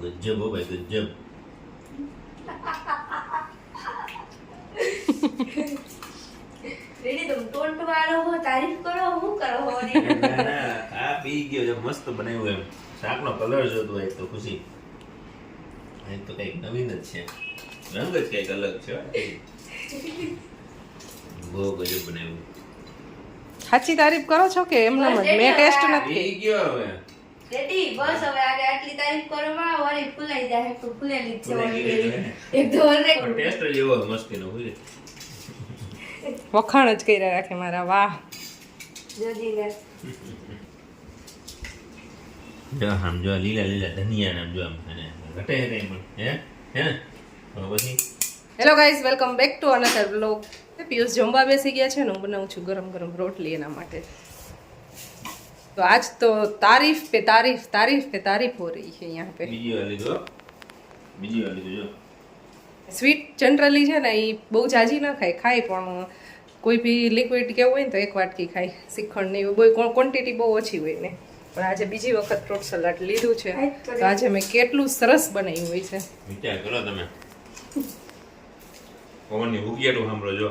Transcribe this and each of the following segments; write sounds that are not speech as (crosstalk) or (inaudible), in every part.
ગજબ હો ભાઈ ગજબ રેડી તમે ટોન્ટ વાળો હો તારીફ કરો હું કરો હો ને ના, ના, આ પી ગયો છે મસ્ત બનાવ્યું એમ શાકનો કલર જોતો હોય તો ખુશી આ તો કંઈક નવીન જ છે રંગ જ કંઈક અલગ છે બહુ ગજબ બનાવ્યું સાચી તારીફ કરો છો કે એમને મેં ટેસ્ટ નથી. ગયો હવે. રેડી બસ હવે આગે આટલી તારીફ કરવામાં માં વળી ફૂલાઈ જાય તો ફૂલેલી જ છે. એક તો વળી ટેસ્ટ જ એવો મસ્તીનો હોય. વખાણ જ કર્યા રાખે મારા વાહ. જોજીને. જો આમ જો લીલા લીલા ધનિયા ને જો આમ અને ઘટે કઈ પણ હે? હે ને? પછી? Hello guys welcome back to another blog Piyush જમવા બેસી ગયા છે ને હું બનાવું છું ગરમ ગરમ રોટલી એના માટે. તો આજ તો તારીફ પે તારીફ તારીફ પે તારીફ હો રહી છે यहाँ पे બીજી વાર લીધો બીજી વાર લીધો જો સ્વીટ જનરલી છે ને એ બહુ જાજી ના ખાય ખાય પણ કોઈ બી લિક્વિડ કેવું હોય ને તો એક વાટકી ખાય શ્રીખંડ ને એવું બહુ ક્વોન્ટિટી બહુ ઓછી હોય ને પણ આજે બીજી વખત ફ્રૂટ સલાડ લીધું છે તો આજે મેં કેટલું સરસ બનાવ્યું હોય છે વિચાર કરો તમે પવનની હુકિયાટું સાંભળો જો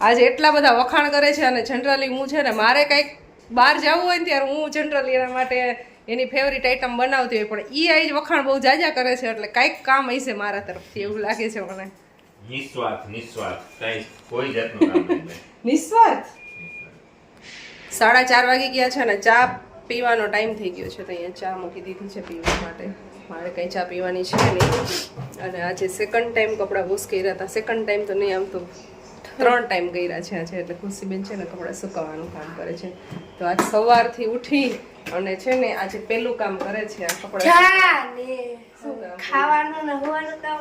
આજે એટલા બધા વખાણ કરે છે અને જનરલી હું છે ને મારે કંઈક બહાર જવું હોય ને ત્યારે હું જનરલી એના માટે એની ફેવરિટ આઈટમ બનાવતી હોય પણ એ આઈ વખાણ બહુ જાજા કરે છે એટલે કાંઈક કામ હશે મારા તરફથી એવું લાગે છે મને. નિસ્વાર્થ નિસ્વાર્થ. કઈ કોઈ જાતનું કામ નિસ્વાર્થ? સાડા ચાર વાગી ગયા છે ને ચા પીવાનો ટાઈમ થઈ ગયો છે તો અહીંયા ચા મૂકી દીધી છે પીવા માટે. મારે કંઈ ચા પીવાની છે નહીં. અને આજે સેકન્ડ ટાઈમ કપડાં વોશ કર્યા હતા. સેકન્ડ ટાઈમ તો નહીં આમ તો ત્રણ ટાઈમ ગયરા છે આજે એટલે ખુશીબેન છે ને કપડાં સુકાવવાનું કામ કરે છે. તો આજ સવારથી ઉઠી અને છે ને આજે પેલું કામ કરે છે આ કપડાં? ખાવાનું ને હોવાનું કામ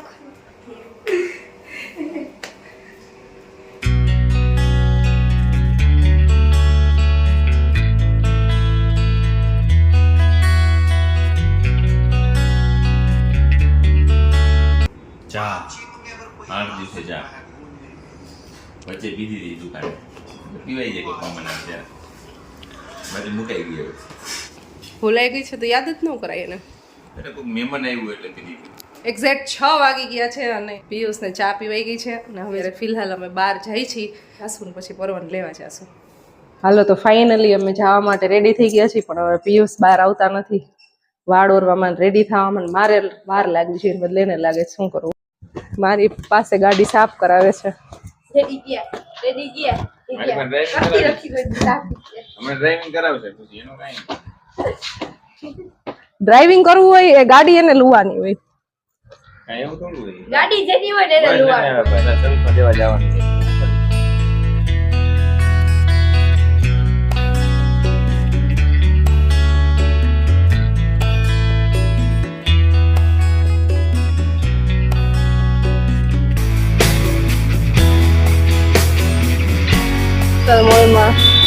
વચ્ચે પીધી હતી દુકાને પીવાઈ જાય કોઈ કોમન આવે ત્યારે. બાકી મુકાઈ ગઈ હવે. ભૂલાઈ ગઈ છે તો યાદ જ ન કરાય એને. એટલે કોઈ મહેમાન આવ્યું એટલે પીધી એક્ઝેક્ટ છ વાગી ગયા છે અને પિયુષને ચા પીવાઈ ગઈ છે અને હવે ફિલહાલ અમે બહાર જઈ છીએ. જાશું પછી પરવાન લેવા જશું. હાલો તો ફાઇનલી અમે જવા માટે રેડી થઈ ગયા છીએ પણ હવે પિયુષ બહાર આવતા નથી. વાળ ઓરવામાં રેડી થવામાં મારે વાર લાગી છે એને બદલે એને લાગે શું કરવું મારી પાસે ગાડી સાફ કરાવે છે. રેડી ગયા રેડી ગયા ડ્રાઇવિંગ કરાવશે પછી એનું કાંઈ ડ્રાઇવિંગ કરવું હોય એ ગાડી એને લુવાની હોય. ગાડી જેની હોય ને એને લુવાનું.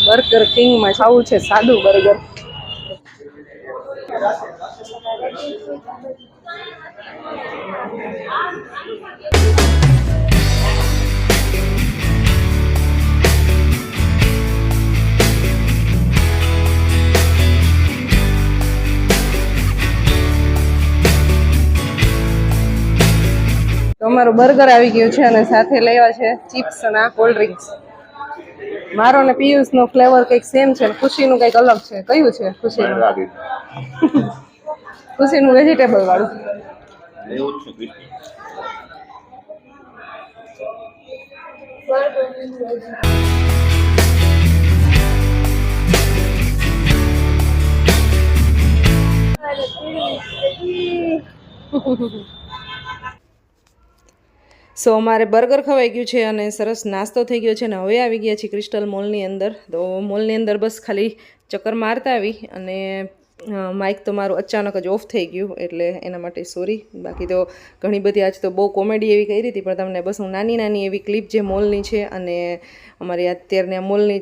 બર્ગર કિંગમાં ખાવું છે, સાદું બર્ગર. તો બર્ગર આવી ગયું છે અને સાથે લેવા છે ચિપ્સ અને કોલ્ડ્રિંક્સ કોલ્ડ ડ્રિંક્સ. મારો ને પિયુષ નો ફ્લેવર કંઈક સેમ છે ખુશીનું કંઈક અલગ છે. કયું છે ખુશીનું? ખુશીનું વેજીટેબલ વાળું. Thank crispy. સો અમારે બર્ગર ખવાઈ ગયું છે અને સરસ નાસ્તો થઈ ગયો છે અને હવે આવી ગયા છીએ ક્રિસ્ટલ મોલની અંદર. તો મોલની અંદર બસ ખાલી ચક્કર મારતા આવી અને માઇક તો મારું અચાનક જ ઓફ થઈ ગયું એટલે એના માટે સોરી બાકી તો ઘણી બધી આજ તો બહુ કોમેડી એવી કરી હતી, પણ તમને બસ હું નાની નાની એવી ક્લિપ જે મોલની છે અને અમારી અત્યારની મોલની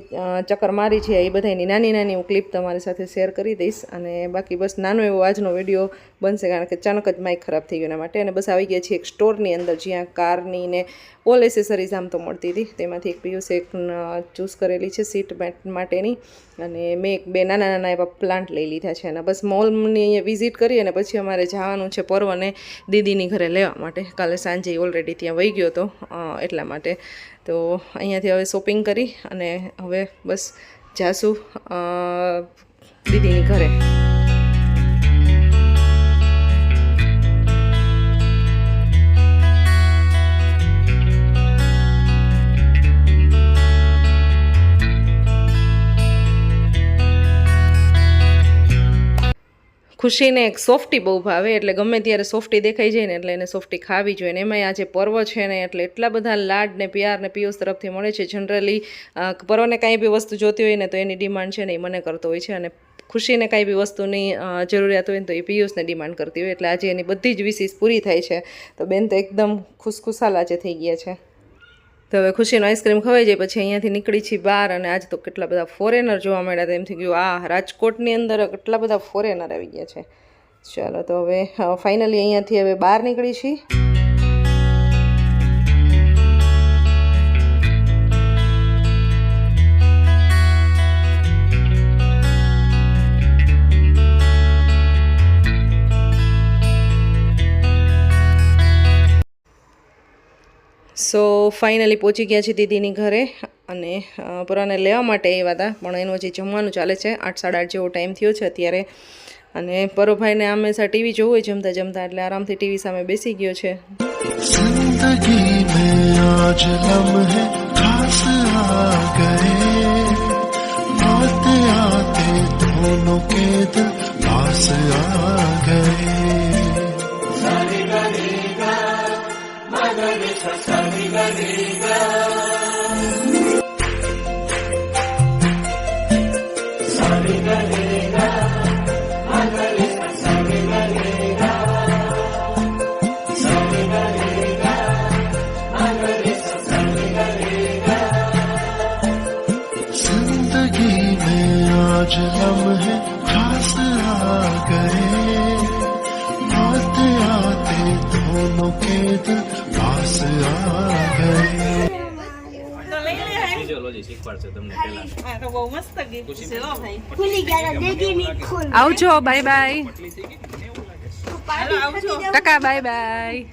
ચક્કર મારી છે, એ બધાની નાની નાની હું ક્લિપ તમારી સાથે શેર કરી દઈશ અને બાકી બસ નાનો એવો આજનો વીડિયો બનશે કારણ કે અચાનક જ માઇક ખરાબ થઈ ગયું એના માટે. અને બસ આવી ગયા છીએ એક સ્ટોરની અંદર, જ્યાં કારની ને ઓલ એસેસરીઝ આમ તો મળતી હતી. તેમાંથી એક પિયુસે એક ચૂઝ કરેલી છે સીટ માટેની. અને મેં એક બે નાના નાના એવા પ્લાન્ટ લઈ લીધા છે. અને બસ મોલની વિઝિટ કરી અને પછી અમારે જવાનું છે પર્વને દીદીની ઘરે લેવા માટે. કાલે સાંજે ઓલરેડી ત્યાં વહી ગયો હતો એટલા માટે. તો અહીંયાથી હવે શોપિંગ કરી અને હવે બસ જાસુ દીદીની ઘરે. ખુશીને એક સોફ્ટી બહુ ભાવે, એટલે ગમે ત્યારે સોફ્ટી દેખાઈ જાય ને એટલે એને સોફ્ટી ખાવી જોઈએ. ને એમાંય આજે પર્વ છે ને એટલે એટલા બધા લાડ ને પ્યાર ને પિયુષ તરફથી મળે છે. જનરલી પર્વને કાંઈ બી વસ્તુ જોતી હોય ને તો એની ડિમાન્ડ છે ને એ મને કરતો હોય છે. અને ખુશીને કાંઈ બી વસ્તુની જરૂરિયાત હોય ને તો એ પિયુષને ડિમાન્ડ કરતી હોય. એટલે આજે એની બધી જ વિશીસ પૂરી થાય છે. તો બેન તો એકદમ ખુશખુશાલ આજે થઈ ગયા છે. તો હવે ખુશીનો આઈસ્ક્રીમ ખવાઈ જાય, પછી અહીંયાથી નીકળી છીએ બહાર અને આજે તો કેટલા બધા ફોરેનર જોવા મળ્યા હતા એમ થઈ ગયું આ રાજકોટની અંદર કેટલા બધા ફોરેનર આવી ગયા છે. ચાલો તો હવે ફાઇનલી અહીંયાથી હવે બહાર નીકળી છીએ સો ફાઇનલી પહોંચી ગયા છે દીદીની ઘરે અને અ, પુરાને લેવા માટે આવ્યા હતા પણ એનું હજી જમવાનું ચાલે છે આઠ સાડા આઠ જેવો ટાઈમ થયો છે અત્યારે અને પરોભાઈને હંમેશા ટીવી જોવું હોય જમતા જમતા એટલે આરામથી ટીવી સામે બેસી ગયો છે जिंदगी में आज लम्हे खास आ गए आते आते दोनों के दिल पास आ गए जिंदगी में आज लम्हे खास आ गए आते आते दोनों के दिल पास आ આવજો બાય બાય કાકા બાય બાય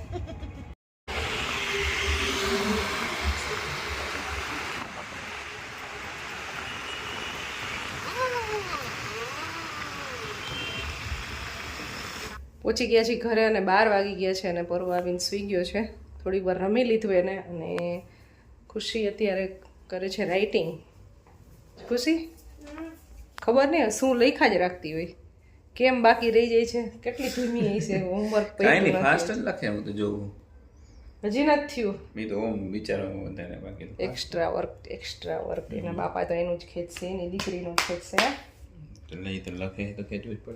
પહોંચી ગયા છીએ ઘરે અને બાર વાગી ગયા છે અને પરવા આવીને સૂઈ ગયો છે. થોડીક વાર રમી લીધું એને અને ખુશી અત્યારે કરે છે રાઇટિંગ ખુશી? ખબર નહીં શું લખ્યા જ રાખતી હોય. કેમ બાકી રહી જાય છે? કેટલી ધીમી છે હોમવર્ક કાંઈ નહીં ફાસ્ટ જ લખે હું તો જોઉં હજી નથી થયું. મેં તો ઓમ વિચારવામાં વધારે બાકી એક્સ્ટ્રા વર્ક એક્સ્ટ્રા વર્ક એના બાપા તો એનું જ ખેંચશે એની દીકરીનું જ ખેંચશે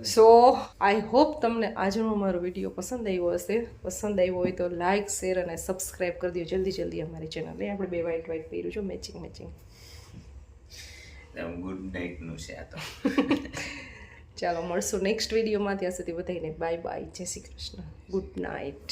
સો આઈ હોપ તમને આજનો મારો વીડિયો પસંદ આવ્યો હશે. પસંદ આવ્યો હોય તો લાઇક શેર અને સબસ્ક્રાઇબ કરી દો જલ્દી જલ્દી અમારી ચેનલને આપણે બે વાઇટ વાઇટ પહેર્યું છે. મેચિંગ મેચિંગ ગુડ નાઇટનું છે આ તો. (laughs) ચાલો મળશું નેક્સ્ટ વિડીયોમાં ત્યાં સુધી બધાને બાય બાય જય શ્રી કૃષ્ણ. Good night